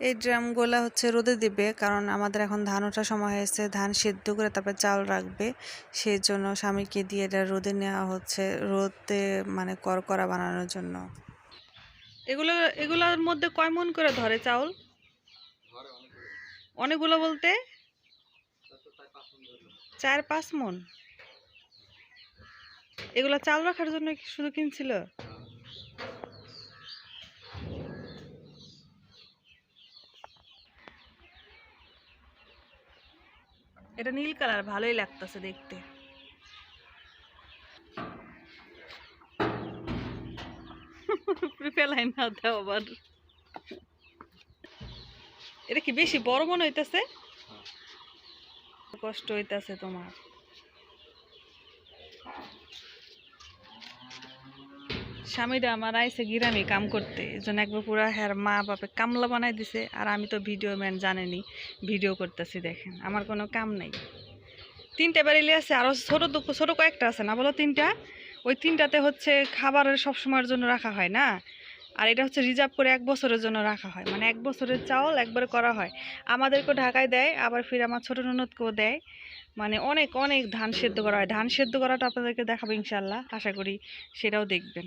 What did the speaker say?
এই ড্রামগুলো হচ্ছে রোদে দিবে, কারণ আমাদের এখন ধান ওঠার সময় হয়েছে, ধান সেদ্ধ করে তারপরে চাল রাখবে। সেই জন্য স্বামীকে দিয়ে এটা রোদে নেওয়া হচ্ছে, রোদে মানে করকরা বানানোর জন্য। এগুলো, এগুলোর মধ্যে কয় মন করে ধরে চাউল? অনেকগুলো বলতে? চার পাঁচ মন। এগুলো চাল রাখার জন্য শুধু কিনছিল? এটা নীল কালার ভালোই লাগতেছে দেখতে। ফেলাই না দাও আবার। এটা কি বেশি বড় মনে হইতেছে? কষ্ট হইতেছে তোমার। স্বামীরা আমার আইসে গিরামি কাম করতে। এই জন্য একবার পুরো হ্যার মা বাপে কামলা বানাই দিছে, আর আমি তো ভিডিও ম্যান জানেনি ভিডিও করতেছি দেখেন, আমার কোনো কাম নাই। তিনটা বেরিয়ে আছে আরও ছোটো ছোটো কয়েকটা আছে না বলো তিনটা? ওই তিনটাতে হচ্ছে খাবারের সব সময়ের জন্য রাখা হয় না? আর এটা হচ্ছে রিজার্ভ করে এক বছরের জন্য রাখা হয় মানে এক বছরের চাউল একবার করা হয়। আমাদেরকেও ঢাকায় দেয়, আবার ফির আমার ছোটো ননদকেও দেয়। মানে অনেক অনেক ধান সেদ্ধ করা হয়। ধান সেদ্ধ করাটা আপনাদেরকে দেখাবো ইনশাল্লাহ আশা করি সেটাও দেখবেন।